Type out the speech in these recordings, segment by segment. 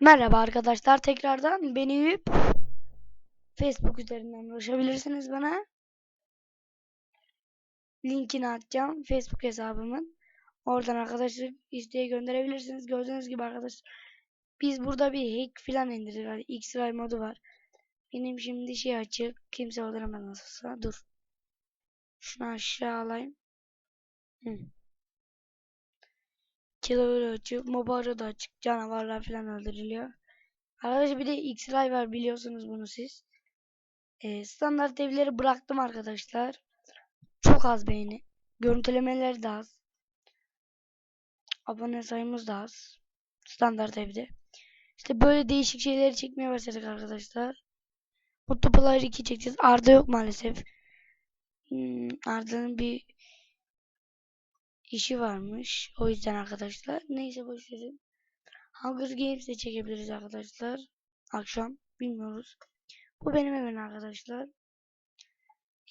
Merhaba arkadaşlar tekrardan beni Facebook üzerinden ulaşabilirsiniz bana. Linkini atacağım Facebook hesabımın. Oradan arkadaşlık isteği gönderebilirsiniz. Gördüğünüz gibi arkadaşlar biz burada bir hack filan indirdik. Yani X-Ray modu var. Benim şimdi şey açık. Kimse öldüremez nasılsa. Dur. Şunu aşağı alayım. Hı. Killer açık. Mobile da açık. Canavarlar filan öldürülüyor. Arkadaşlar bir de X-Ray var biliyorsunuz bunu siz. Ee, standart evleri bıraktım arkadaşlar. Çok az beğeni. Görüntülemeler de az. Abone sayımız da az. Standart evde. İşte böyle değişik şeyleri çekmeye başladık arkadaşlar. Multiplayer 2 çekeceğiz. Arda yok maalesef. Hmm, Arda'nın bir işi varmış. O yüzden arkadaşlar. Neyse boşverin. Hunger Games de çekebiliriz arkadaşlar. Akşam. Bilmiyoruz. Bu benim evim arkadaşlar.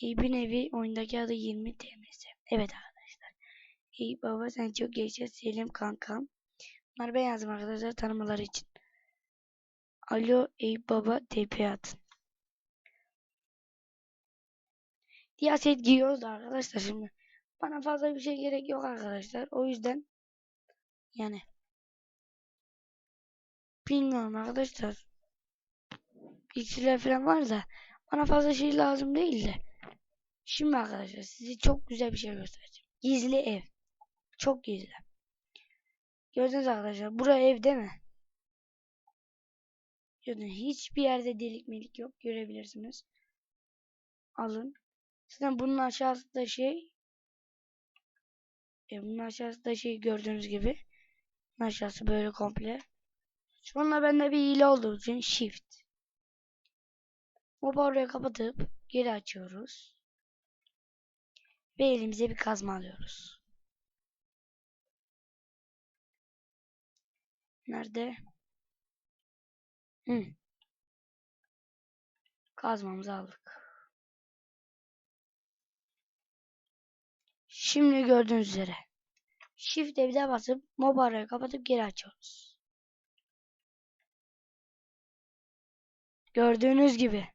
İbn evi oyundaki adı 20 TMS. Evet arkadaşlar. İyi baba sen çok yaşa Selim kankam. Bunları ben yazdım arkadaşlar tanımaları için. Alo Eyüp baba TP atın. Diğer set giyiyoruz da arkadaşlar şimdi. Bana fazla bir şey gerek yok arkadaşlar. O yüzden yani bilmiyorum arkadaşlar. İksirler falan var da bana fazla şey lazım değil de. Şimdi arkadaşlar size çok güzel bir şey göstereceğim. Gizli ev. Çok gizli. Gördünüz arkadaşlar. Buraya ev değil mi? Gördünüz. Hiçbir yerde delik melik yok. Görebilirsiniz. Alın. Zaten bunun aşağısında şey e, bunun aşağısında şey gördüğünüz gibi. Bunun aşağısı böyle komple. Sonra bende bir hile olduğu için shift. Oraya kapatıp geri açıyoruz. Ve elimize bir kazma alıyoruz. Nerede? Hı. Kazmamızı aldık. Şimdi gördüğünüz üzere. Shift evde basıp mob arayı kapatıp geri açıyoruz. Gördüğünüz gibi.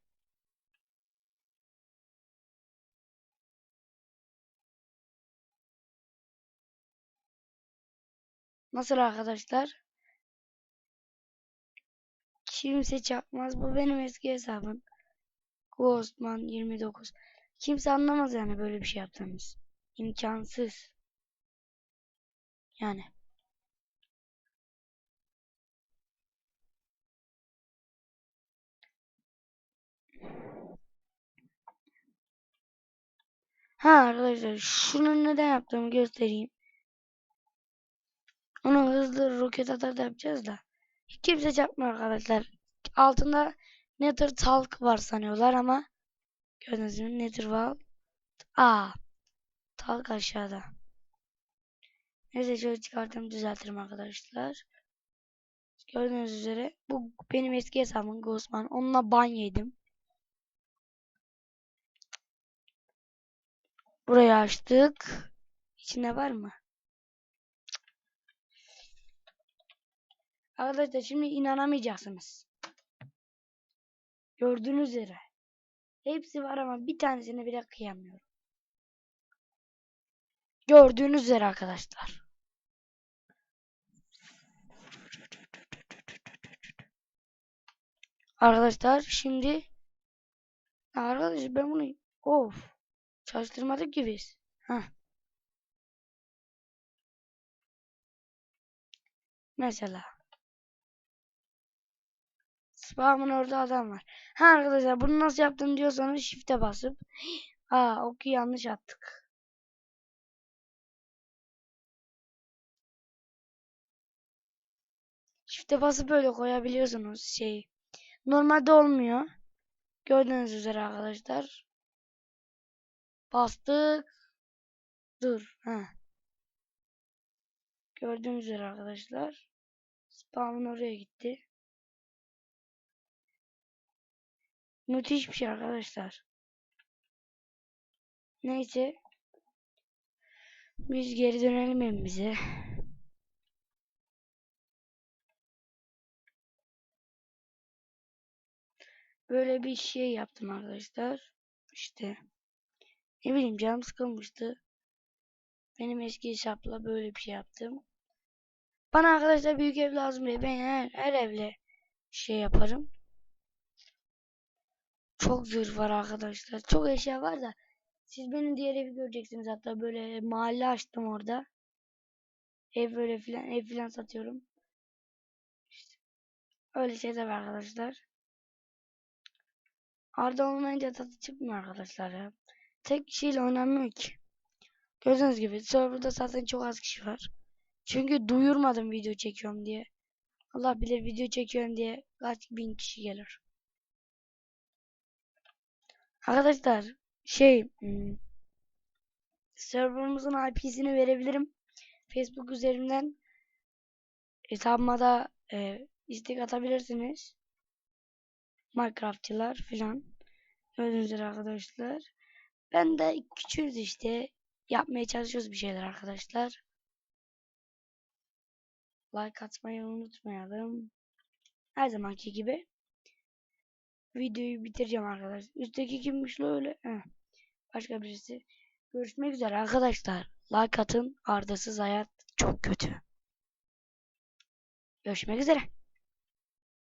Nasıl arkadaşlar? Kimse çakmaz. Bu benim eski hesabım. Ghostman 29. Kimse anlamaz yani böyle bir şey yaptığımız. İmkansız. Yani. Ha arkadaşlar şunu neden yaptığımı göstereyim. Onu hızlı roket atar da yapacağız da. Kimse çakmıyor arkadaşlar. Altında Nether Talk var sanıyorlar ama gördüğünüz gibi Nether var. Aa. Talk aşağıda. Neyse şöyle çıkartayım düzeltirim arkadaşlar. Gördüğünüz üzere bu benim eski hesabım Ghostman. Onunla ban yedim. Burayı açtık. İçinde var mı? Arkadaşlar şimdi inanamayacaksınız. Gördüğünüz üzere. Hepsi var ama bir tanesini bile kıyamıyorum. Gördüğünüz üzere arkadaşlar. Arkadaşlar şimdi arkadaşlar ben bunu of çalıştırmadık ki. Mesela Spam'ın orada adam var. Ha arkadaşlar bunu nasıl yaptım diyorsanız shift'e basıp Aa oku yanlış attık. Shift'e basıp böyle koyabiliyorsunuz şey. Normalde olmuyor. Gördüğünüz üzere arkadaşlar. Bastık. Dur. Ha. Gördüğünüz üzere arkadaşlar. Spam'ın oraya gitti. Müthiş bir şey arkadaşlar. Neyse. Biz geri dönelim evimize. Böyle bir şey yaptım arkadaşlar. İşte ne bileyim canım sıkılmıştı. Benim eski hesapla böyle bir şey yaptım. Bana arkadaşlar büyük ev lazım diye ben her, her evle şey yaparım. Çok zırh var arkadaşlar. Çok eşya var da siz benim diğer evi göreceksiniz hatta böyle mahalle açtım orada. Ev böyle filan ev filan satıyorum. İşte öyle şeyler var arkadaşlar. Arda olmayınca tadı çıkmıyor arkadaşlar ya. Tek kişiyle oynanmıyor ki. Gördüğünüz gibi serverda zaten çok az kişi var. Çünkü duyurmadım video çekiyorum diye. Allah bilir video çekiyorum diye kaç bin kişi gelir. Arkadaşlar şey hmm, serverımızın IP'sini verebilirim. Facebook üzerinden hesabıma da e, istek atabilirsiniz. Minecraftçılar filan. Gördüğünüz üzere arkadaşlar. Ben de küçüğüz işte. Yapmaya çalışıyoruz bir şeyler arkadaşlar. Like atmayı unutmayalım. Her zamanki gibi. Videoyu bitireceğim arkadaşlar. Üstteki kimmiş öyle? Başka birisi. Görüşmek üzere arkadaşlar. Like atın. Ardasız hayat çok kötü. Görüşmek üzere.